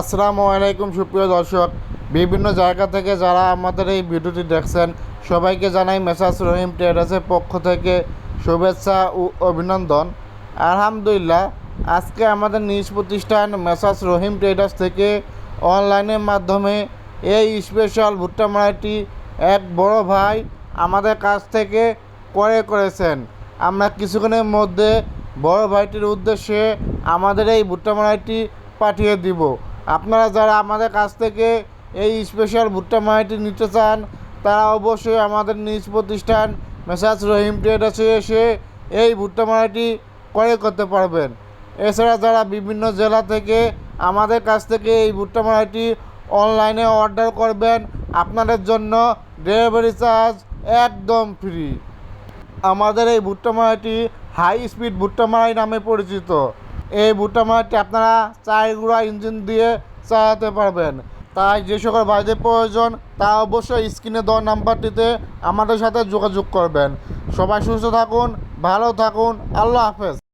আসসালামু আলাইকুম, সুপ্রিয় দর্শক। বিভিন্ন জায়গা থেকে যারা আমাদের এই ভিডিওটি দেখছেন, সবাইকে জানাই মেসাজ রহিম ট্রেডার্সের পক্ষ থেকে শুভেচ্ছা ও অভিনন্দন। আলহামদুলিল্লাহ, আজকে আমাদের নিজ প্রতিষ্ঠান মেসাজ রহিম ট্রেডার্স থেকে অনলাইনের মাধ্যমে এই স্পেশাল ভুট্টা মারাইটি এক বড় ভাই আমাদের কাছ থেকে ক্রয় করেছেন। আমরা কিছুক্ষণের মধ্যে বড় ভাইটির উদ্দেশ্যে আমাদের এই ভুট্টা মারাইটি পাঠিয়ে দিব। আপনারা যারা আমাদের কাছ থেকে এই স্পেশাল ভুট্টা মারাইটি নিতে চান, তারা অবশ্যই আমাদের নিজ প্রতিষ্ঠান মেসাজ রহিম ট্রেডার্সে এসে এই ভুট্টা মারাইটি ক্রয় করতে পারবেন। এছাড়া যারা বিভিন্ন জেলা থেকে আমাদের কাছ থেকে এই ভুট্টা মারাইটি অনলাইনে অর্ডার করবেন, আপনাদের জন্য ডেলিভারি চার্জ একদম ফ্রি আমাদের এই ভুট্টা মারাইটি হাই স্পিড ভুট্টা মারাই নামে পরিচিত। এই ভুট্টা আপনারা চার গুঁড়া, ইঞ্জিন দিয়ে চালাতে পারবেন। তাই যে সকল ভাইদের প্রয়োজন, তা অবশ্যই স্ক্রিনে দেওয়া নাম্বারটিতে আমাদের সাথে যোগাযোগ করবেন। সবাই সুস্থ থাকুন, ভালো থাকুন, আল্লাহ হাফেজ।